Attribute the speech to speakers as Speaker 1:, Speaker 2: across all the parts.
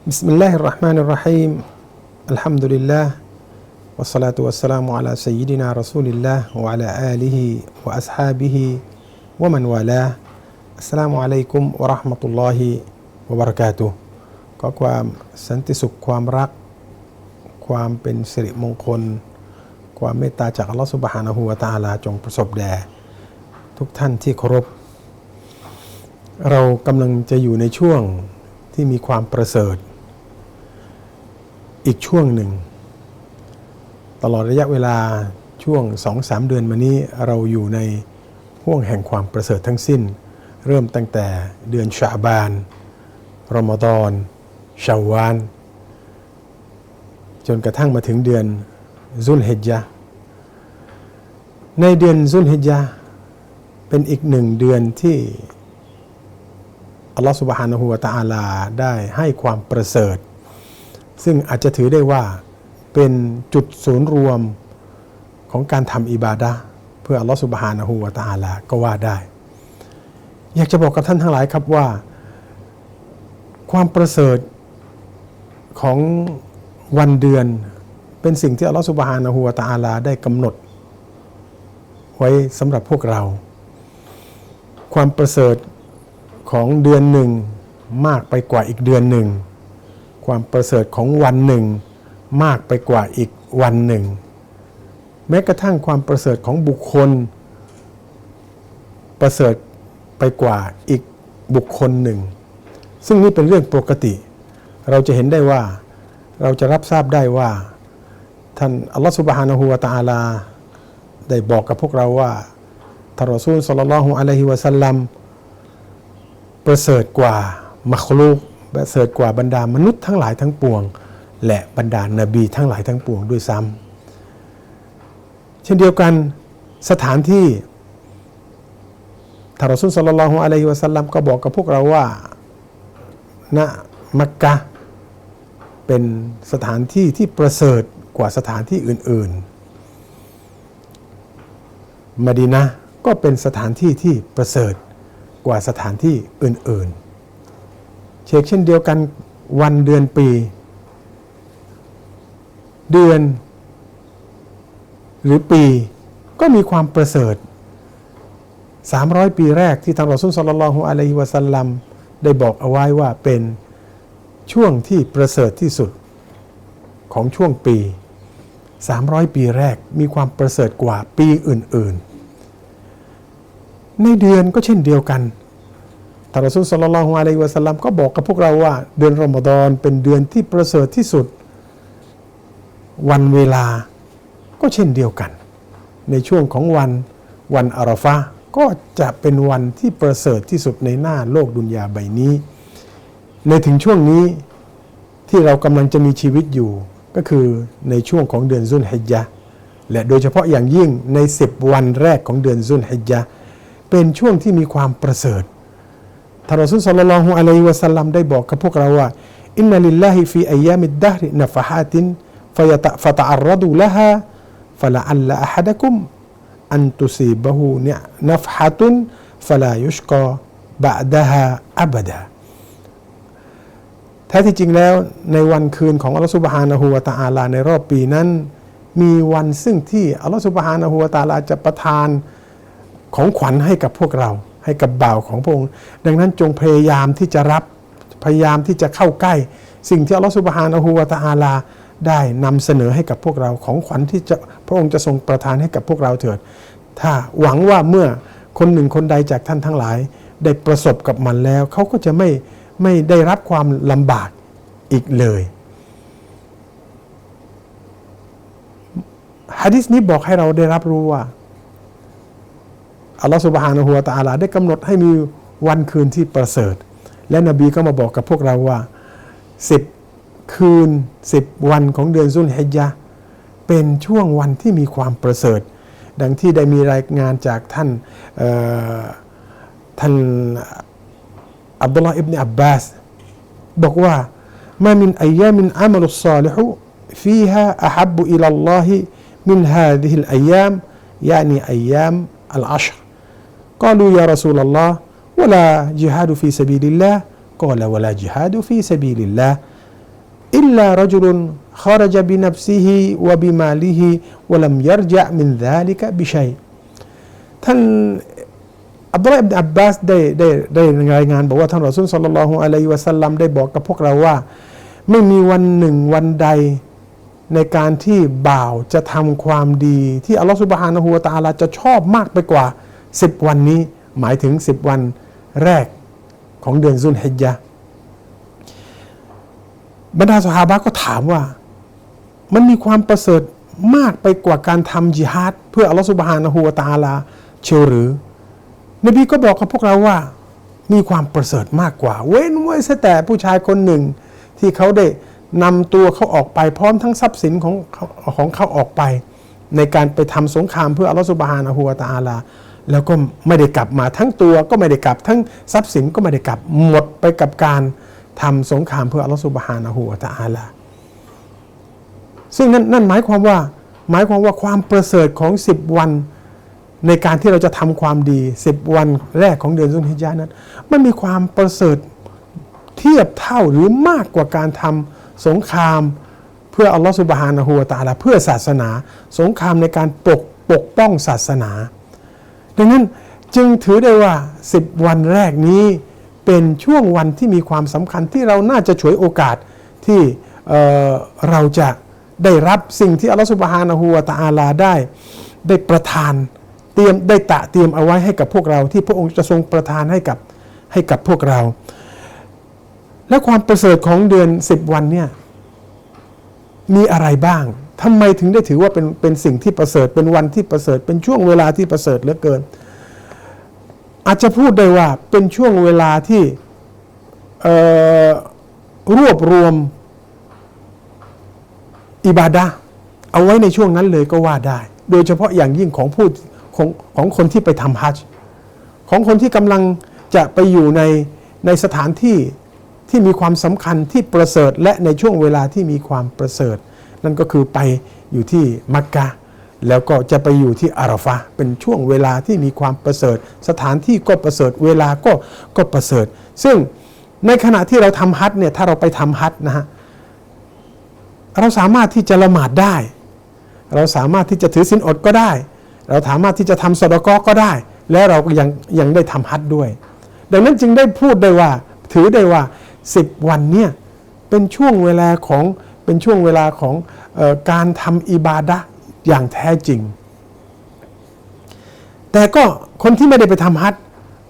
Speaker 1: بسم الله الرحمن الرحيم الحمد لله والصلاة والسلام على سيدنا رسول الله وعلى آله وأصحابه ومن والاه السلام عليكم ورحمة الله وبركاته ก็ความสันติสุขความรัก ความเป็นสิริมงคล ความเมตตาจากอัลลอฮฺสุบฮานะฮูวะตะอาลาจงประสบแด่ทุกท่านที่เคารพ เรากำลังจะอยู่ในช่วง ที่มีความประเสริฐ อีกช่วงหนึ่ง ตลอดระยะเวลาช่วง 2-3 เดือนมานี้เราอยู่ในห่วงแห่งความประเสริฐทั้งสิ้น เริ่มตั้งแต่เดือนชาบานรอมฎอนชาวาน จนกระทั่งมาถึงเดือนซุลฮิจญะในเดือนซุลฮิจญะเป็นอีกหนึ่งเดือนที่ อัลลอฮฺสุบฮานะฮูวะตะอาลาได้ให้ความประเสริฐ ซึ่งอาจจะถือได้ว่าเป็นจุดศูนย์รวมของการทำอิบาดะเพื่ออัลลอฮฺสุบฮานะฮูวะตะอาลาก็ว่าได้ อยากจะบอกกับท่านทั้งหลายครับว่า ความประเสริฐของวันเดือนเป็นสิ่งที่อัลลอฮฺสุบฮานะฮูวะตะอาลาได้กำหนด ไว้สำหรับพวกเรา ความประเสริฐ ของเดือนหนึ่งมากไปกว่าอีกเดือนหนึ่ง ความประเสริฐของวันหนึ่ง มากไปกว่าอีกวันหนึ่ง แม้กระทั่งความประเสริฐของบุคคล ประเสริฐไปกว่าอีกบุคคลหนึ่ง ซึ่งนี่เป็นเรื่องปกติ เราจะเห็นได้ว่าเราจะรับทราบได้ว่า ท่านอัลลอฮฺสุบฮานะฮูวะตะอาลา ได้บอกกับพวกเราว่าทารอซูลสัลลัลลอฮุอะลัยฮิวะสัลลัม ประเสริฐกว่ามัคลูกประเสริฐกว่าบรรดามนุษย์ทั้งหลายทั้งปวง และบรรดานาบีทั้งหลายทั้งปวงด้วยซ้ำเช่นเดียวกันสถานที่ทารอซูลสัลลลอฮุอะลัยฮิวะสัลลัมก็บอกกับพวกเราว่าณมักกะเป็นสถานที่ที่ประเสริฐกว่าสถานที่อื่นๆมดีนะก็เป็นสถานที่ที่ประเสริฐ กว่าสถานที่อื่นๆ เช็คเช่นเดียวกันวันเดือนปี เดือน หรือปีก็มีความประเสริฐ 300 ปีแรกที่ทางรอซุลสัลลัลฮุอะลัยฮิวะสัลลัมได้บอกเอาไว้ว่าเป็นช่วงที่ประเสริฐที่สุดของช่วงปี 300 ปีแรกมีความประเสริฐกว่าปีอื่น ๆ ในเดือนก็เช่นเดียวกันท่านรอซูลสัลลัลฮุอะลัยฮิวะสัลลัมก็บอกกับพวกเราว่า เดือนรอมฎอนเป็นเดือนที่ประเสริฐที่สุด วันเวลาก็เช่นเดียวกัน ในช่วงของวันวันอาราฟะก็จะเป็นวันที่ประเสริฐที่สุดในหน้าโลกดุนยาใบนี้ ในถึงช่วงนี้ที่เรากำลังจะมีชีวิตอยู่ก็คือในช่วงของเดือนซุนฮิจญะและโดยเฉพาะอย่างยิ่งใน 10 วันแรกของเดือนซุนฮิจญะ เป็นช่วงที่มีความประเสริฐท่านรอซูลสัลลัลลอฮุอะลัยฮิวะสัลลัมได้บอกกับพวกเราว่าอินนัลิลลาฮิฟีอัยามิดดะฮรินฟะฮาตินฟยตะฟะตะอัรรดูละฮาฟะละอัลละอะฮัดะกุมอันตุซีบะฮูเนี่ยนัฟฮะตุนฟะลายุชกอบะดะฮาอับดาแท้ที่จริงแล้วในวันคืนของอัลลอฮฺสุบฮานะฮูวะตะอาลาในรอบปีนั้น มีวันซึ่งที่อัลลอฮฺสุบฮานะฮูวะตะอาลาจะประทาน ของขวัญให้กับพวกเรา ให้กับบ่าวของพระองค์ ดังนั้นจงพยายามที่จะรับพยายามที่จะเข้าใกล้ สิ่งที่อัลลอฮฺสุบฮานะฮูวะตะอาลาได้นำเสนอให้กับพวกเราของขวัญที่จะพระองค์จะทรงประทานให้กับพวกเราเถิด ถ้าหวังว่าเมื่อคนหนึ่งคนใดจากท่านทั้งหลาย ได้ประสบกับมันแล้ว เขาก็จะไม่ไม่ได้รับความลำบากอีกเลยฮะดิษนี้บอกให้เราได้รับรู้ว่า อัลลอฮฺสุบฮานะฮูวะตะอาลาได้กำหนดให้มีวันคืนที่ประเสริฐ และนบีก็มาบอกกับพวกเราว่าสิบคืนสิบวันของเดือนซุลฮิจญะเป็นช่วงวันที่มีความประเสริฐ ดังที่ได้มีรายงานจากท่านท่านอับดุลลาห์อิบนอับบาสบอกว่ามามินอายามินอามัลุสซาลิฮุ فيها أحب إلى الله من هذه الأيام يعني أيام العشر قالوا يا رسول الله ولا جهاد في سبيل الله قال ولا جهاد في سبيل الله إلا رجل خرج بنفسه وبماله ولم يرجع من ذلك بشيء ท่านอับดุลลาห์อิบนอับบาสได้ได้ได้รายงาน บอกว่าท่านรอซูลสัลลัลลอฮุอะลัยฮิวะสัลลัมได้บอกกับพวกเราว่า ไม่มีวันหนึ่งวันใดในการที่บ่าวจะทำความดี ที่อัลลอฮฺสุบฮานะฮูวะตะอาลาจะชอบมากไปกว่า 10 วันนี้หมายถึง 10 วันแรกของเดือนซุลฮิจญะบรรดาสหาบะก็ถามว่า มันมีความประเสริฐมากไปกว่าการทำจิฮาดเพื่ออัลลอฮฺสุบฮานะฮูวะตาลาเชียวหรือ นบีก็บอกกับพวกเราว่า มีความประเสริฐมากกว่า เว้นไว้แต่ผู้ชายคนหนึ่ง ที่เขาได้นำตัวเขาออกไปพร้อมทั้งทรัพย์สินของของเขาออกไป ในการไปทำสงครามเพื่ออัลลอฮฺสุบฮานะฮูวะตาลา แล้วก็ไม่ได้กลับมาทั้งตัวก็ไม่ได้กลับ ทั้งทรัพย์สินก็ไม่ได้กลับหมดไปกับการทำสงครามเพื่ออัลลอฮฺสุบฮานะฮูวะตะอาลาซึ่งนั่นนั่นหมายความว่าหมายความว่าความประเสริฐของ 10 วัน ในการที่เราจะทำความดี 10 วันแรกของเดือนสุนฮิจญานั้น มันมีความประเสริฐเทียบเท่าหรือมากกว่าการทำสงครามเพื่ออัลลอฮฺสุบฮานะฮูวะตะอาลาเพื่อศาสนา สงครามในการปกปกป้องศาสนา ดังนั้นจึงถือได้ว่า 10 วันแรกนี้เป็นช่วงวันที่มีความสำคัญที่เราน่าจะฉวยโอกาสที่เเราจะได้รับสิ่งที่อัลลอฮฺสุบฮานะฮูวะตะอาลาได้ ได้ประทานเตรียมได้ตะเตรียมเอาไว้ให้กับพวกเรา ที่พระองค์จะทรงประทานให้กับให้กับพวกเรา และความประเสริฐของเดือน 10 วันเนี่ยมีอะไรบ้าง ทำไมถึงได้ถือว่าเป็นเป็นสิ่งที่ประเสริฐเป็นวันที่ประเสริฐ เป็นช่วงเวลาที่ประเสริฐเหลือเกิน อาจจะพูดได้ว่าเป็นช่วงเวลาที่รวบรวมอิบาดะเอาไว้ในช่วงนั้นเลยก็ว่าได้ โดยเฉพาะอย่างยิ่งของผู้ของของคนที่ไปทำฮัจจ์ของคนที่กำลังจะไปอยู่ในในสถานที่ที่มีความสำคัญที่ประเสริฐและในช่วงเวลาที่มีความประเสริฐ นั่นก็คือไปอยู่ที่มักกะแล้วก็จะไปอยู่ที่อาราฟะเป็นช่วงเวลาที่มีความประเสริฐ สถานที่ก็ประเสริฐเวลาก็ก็ประเสริฐ ซึ่งในขณะที่เราทำฮัจเนี่ยถ้าเราไปทำฮัจนะฮะเราสามารถที่จะละหมาดได้ เราสามารถที่จะถือศีลอดก็ได้ เราสามารถที่จะทำสดกก็ได้ และเราก็ยังยังได้ทำฮัจด้วย ดังนั้นจึงได้พูดได้ว่าถือได้ว่า 10 วันเนี่ยเป็นช่วงเวลาของ เป็นช่วงเวลาของออการทำอิบาดะอย่างแท้จริง แต่ก็คนที่ไม่ได้ไปทำฮัจ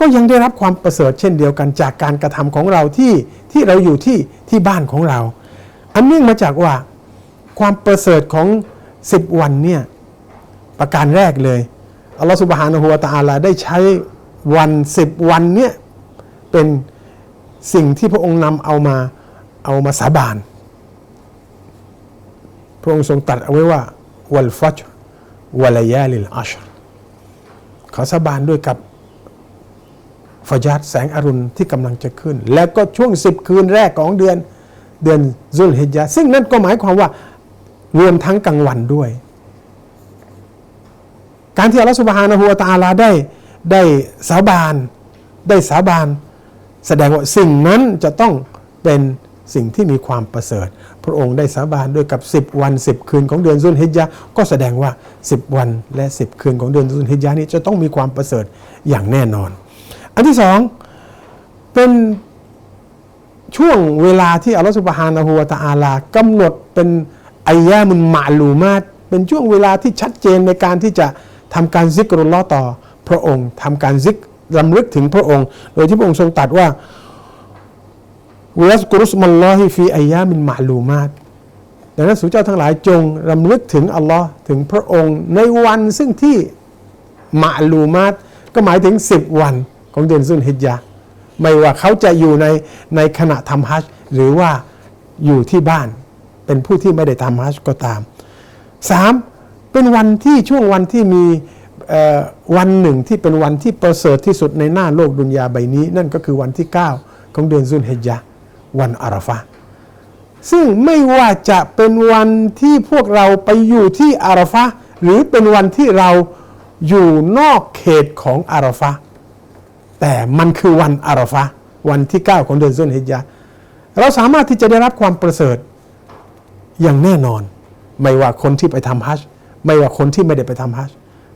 Speaker 1: ก็ยังได้รับความประเสริฐเช่นเดียวกันจากการกระทำของเราที่ที่เราอยู่ที่ที่บ้านของเรา อันเนื่องมาจากว่าความประเสริฐของ 10 วันเนี่ยประการแรกเลยอัลลอฮฺสุบฮานะฮูวาตาลาได้ใช้วัน10วันเนี่ยเป็นสิ่งที่พระองค์นำเอามาเอามาสาบาน พระองค์ทรงตรัสเอาไว้ว่าวัลฟัจวะลยาลิลอัชรขอสาบานด้วยกับฟจาดแสงอรุณที่กำลังจะขึ้น และก็ช่วงสิบคืนแรกของเดือนเดือนซุลฮิจญาซึ่งนั่นก็หมายความว่ารวมทั้งกลางวันด้วย การที่อัลลอฮฺสุบฮานะฮูวตาลาได้ได้สาบาน ได้สาบาน แสดงว่าสิ่งนั้นจะต้องเป็น สิ่งที่มีความประเสริฐ พระองค์ได้สาบานด้วยกับ 10 วัน 10 คืนของเดือนซุนฮิจญาก็แสดงว่า 10 วันและ 10 คืนของเดือนซุนฮิจญานี้จะต้องมีความประเสริฐอย่างแน่นอน อันที่สองเป็นช่วงเวลาที่อัลลอฮฺสุบฮานะฮูวาตาอาลากำหนดเป็นอายะมุนมาลูมาตเป็นช่วงเวลาที่ชัดเจนในการที่จะทำการซิกรุลลอต่อพระองค์ทำการซิกรำลึกถึงพระองค์ โดยที่พระองค์ทรงตรัสว่า วัสกุรุสมัลลอฮิฟีอายะมินมาลูมาตดังนั้นสู่เจ้าทั้งหลายจงรำลึกถึงอัลลอฮ์ถึงพระองค์ ในวันซึ่งที่มาลูมาตก็หมายถึง 10 วันของเดือนซุนฮิจญาไม่ว่าเขาจะอยู่ในในขณะทำฮัจหรือว่าอยู่ที่บ้าน เป็นผู้ที่ไม่ได้ทำฮัจก็ตามสามเป็นวันที่ช่วงวันที่มีวันหนึ่งที่เป็นวันที่ประเสริฐที่สุดในหน้าโลกดุนยาใบนี้ นั่นก็คือวันที่ 9 ของเดือนซุนฮิจญา วันอาราฟะซึ่งไม่ว่าจะเป็นวันที่พวกเราไปอยู่ที่อาราฟะหรือเป็นวันที่เราอยู่นอกเขตของอาราฟะแต่มันคือวันอาราฟะวันที่ 9 ของเดือนซุลฮิจญะห์เราสามารถที่จะได้รับความประเสริฐอย่างแน่นอน ไม่ว่าคนที่ไปทำฮัจไม่ว่าคนที่ไม่ได้ไปทำฮัจ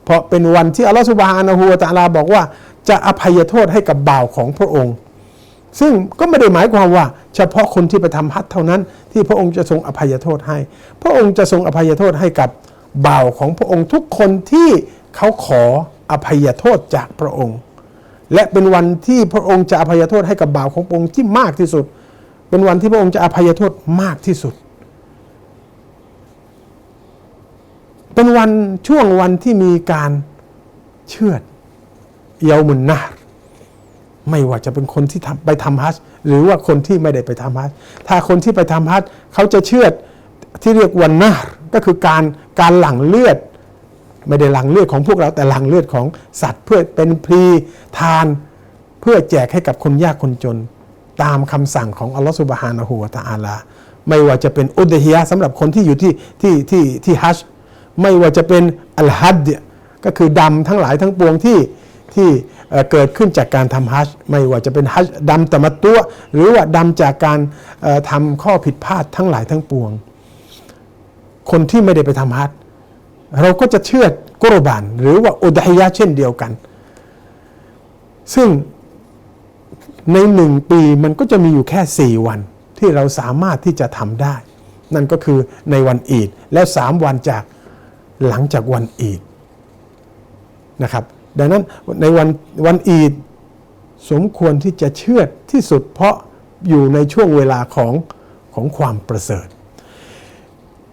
Speaker 1: เพราะเป็นวันที่อัลลอฮฺสุบฮานะฮูวะตะอาลาบอกว่าจะอภัยโทษให้กับบ่าวของพระองค์ ซึ่งก็ไม่ได้หมายความว่า เฉพาะคนที่ไปทำฮัจญ์เท่านั้น ที่พระองค์จะทรงอภัยโทษให้ พระองค์จะทรงอภัยโทษให้กับบ่าวของพระองค์ทุกคนที่เขาขออภัยโทษจากพระองค์ และเป็นวันที่พระองค์จะอภัยโทษให้กับบ่าวของพระองค์ที่มากที่สุด เป็นวันที่พระองค์จะอภัยโทษมากที่สุด เป็นวันช่วงวันที่มีการเชือดเยามุนนาร ไม่ว่าจะเป็นคนที่ทำไปทำฮัจหรือว่าคนที่ไม่ได้ไปทำฮัจถ้าคนที่ไปทำฮัจเขาจะเชือที่เรียกวันนาร์ก็คือการการหลั่งเลือด ไม่ได้หลั่งเลือดของพวกเราแต่หลั่งเลือดของสัตว์เพื่อเป็นพรีทานเพื่อแจกให้กับคนยากคนจน ตามคำสั่งของอัลลอฮฺสุบฮานะฮูวะตะอาลาไม่ว่าจะเป็นอุดฮิยะสำหรับคนที่อยู่ที่ที่ที่ที่ฮัจไม่ว่าจะเป็นอัลฮัดก็คือดำทั้งหลายทั้งปวงที่ที่ เกิดขึ้นจากการทำฮัจไม่ว่าจะเป็นฮัจดำตะมัตตัว หรือว่าดำจากการทำข้อผิดพลาดทั้งหลายทั้งปวง คนที่ไม่ได้ไปทำฮัจเราก็จะเชื่อกุรบาน หรือว่าอุดฮิยะเช่นเดียวกัน ซึ่งในหนึ่งปีมันก็จะมีอยู่แค่ 4 วันที่เราสามารถที่จะทำได้ นั่นก็คือในวันอีดและสามวันจากหลังจากวันอีดนะครับ ดังนั้นในวันวันอีดสมควรที่จะเชื่อที่สุดเพราะอยู่ในช่วงเวลาของของความประเสริฐ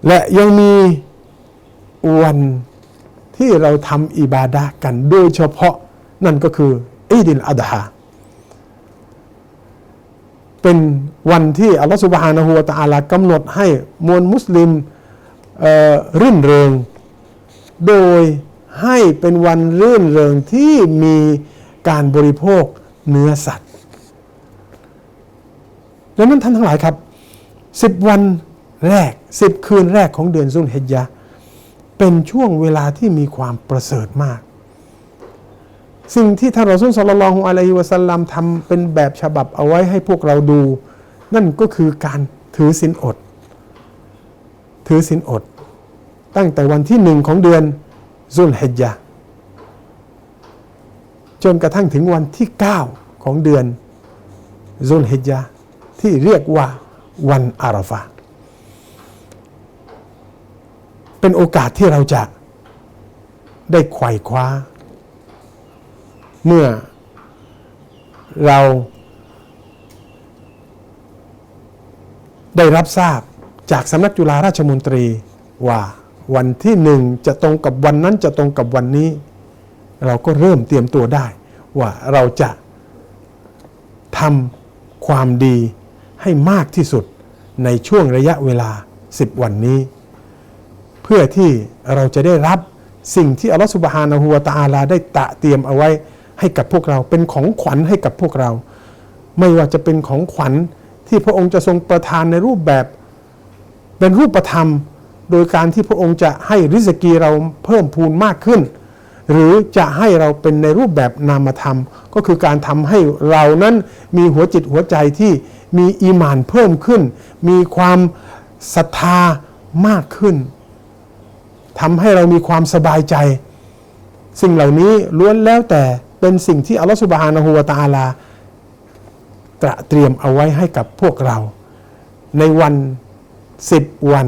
Speaker 1: และยังมีวันที่เราทำอิบาดะกันโดยเฉพาะนั่นก็คืออีดินอัดฮาเป็นวันที่อัลลอฮฺสุบฮานะฮูวะตะอาลากำหนดให้มวลมุสลิมรื่นเริงโดย ให้เป็นวันรื่นเริงที่มีการบริโภคเนื้อสัตว์ดังนั้นท่านทั้งหลายครับสิบวันแรกสิบคืนแรกของเดือนซุลฮิจญะเป็นช่วงเวลาที่มีความประเสริฐมาก สิ่งที่ท่านรอซูลสัลลัลลอฮุอะลัยฮิวะสัลลัมทำเป็นแบบฉบับเอาไว้ให้พวกเราดู นั่นก็คือการถือศีลอด ถือศีลอด ตั้งแต่วันที่หนึ่งของเดือน ซุลฮิจญะจนกระทั่งถึงวันที่ 9 ของเดือนซุลฮิจญะที่เรียกว่าวันอาราฟาเป็นโอกาสที่เราจะได้ไขว่คว้า เมื่อเราได้รับทราบจากสำนักจุฬาราชมนตรีว่า วันที่หนึ่งจะตรงกับวันนั้นจะตรงกับวันนี้ เราก็เริ่มเตรียมตัวได้ ว่าเราจะทำความดีให้มากที่สุดในช่วงระยะเวลา 10 วันนี้ เพื่อที่เราจะได้รับสิ่งที่อัลลอฮฺสุบฮานะฮูวตะอาลาได้ตะเตรียมเอาไว้ให้กับพวกเราเป็นของขวัญให้กับพวกเรา ไม่ว่าจะเป็นของขวัญที่พระองค์จะทรงประทานในรูปแบบ เป็นรูปธรรม โดยการที่พระองค์จะให้ริสกีเราเพิ่มพูนมากขึ้น หรือจะให้เราเป็นในรูปแบบนามธรรม ก็คือการทำให้เรานั้นมีหัวจิตหัวใจที่มีอีมานเพิ่มขึ้น มีความศรัทธามากขึ้นทำให้เรามีความสบายใจ สิ่งเหล่านี้ล้วนแล้วแต่เป็นสิ่งที่อัลลอฮฺสุบฮานะฮูวะตาลา ตระเตรียมเอาไว้ให้กับพวกเรา ในวันสิบวัน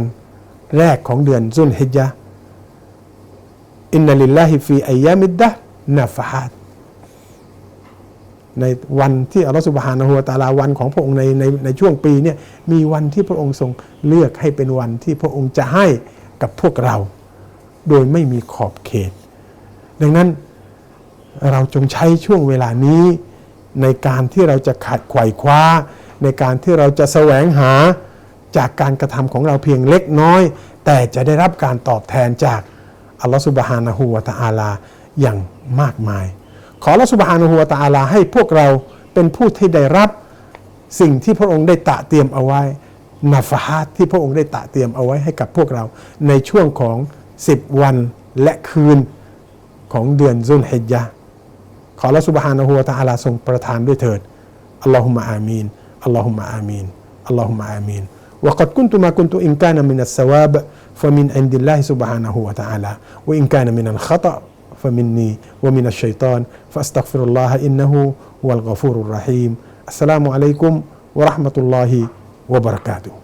Speaker 1: แรกของเดือนซุนฮิจญะอินนัลิลลาฮิฟีอัยามิดดะนาฟาฮัดในวันที่อัลลอฮฺสุบฮานะฮูวะตะอาลาวันของพระองค์ในในในช่วงปีเนี่ยมีวันที่พระองค์ทรงเลือกให้เป็นวันที่พระองค์จะให้กับพวกเรา โดยไม่มีขอบเขต ดังนั้นเราจงใช้ช่วงเวลานี้ในการที่เราจะขัดไขว่คว้า ในการที่เราจะแสวงหา จากการกระทำของเราเพียงเล็กน้อย แต่จะได้รับการตอบแทนจากอัลลอฮฺสุบฮานะฮูวะตาอาลาอย่างมากมาย ขออัลลอฮฺสุบฮานะฮูวะตาอาลาให้พวกเราเป็นผู้ที่ได้รับสิ่งที่พระองค์ได้ตะเตรียมเอาไว้นาฟฮัตที่พระองค์ได้ตะเตรียมเอาไว้ให้กับพวกเราในช่วงของ 10 วันและคืนของเดือนซุลฮิยะขออัลลอฮฺสุบฮานะฮูวะตาอาลาทรงประทานด้วยเถิดอัลลอฮุมะอามีนอัลลอฮุมะอามีนอัลลอฮุมะอามีน وقد كنت ما كنت إن كان من الثواب فمن عند الله سبحانه وتعالى. وإن كان من الخطأ فمني ومن الشيطان. فأستغفر الله إنه هو الغفور الرحيم. السلام عليكم ورحمة الله وبركاته.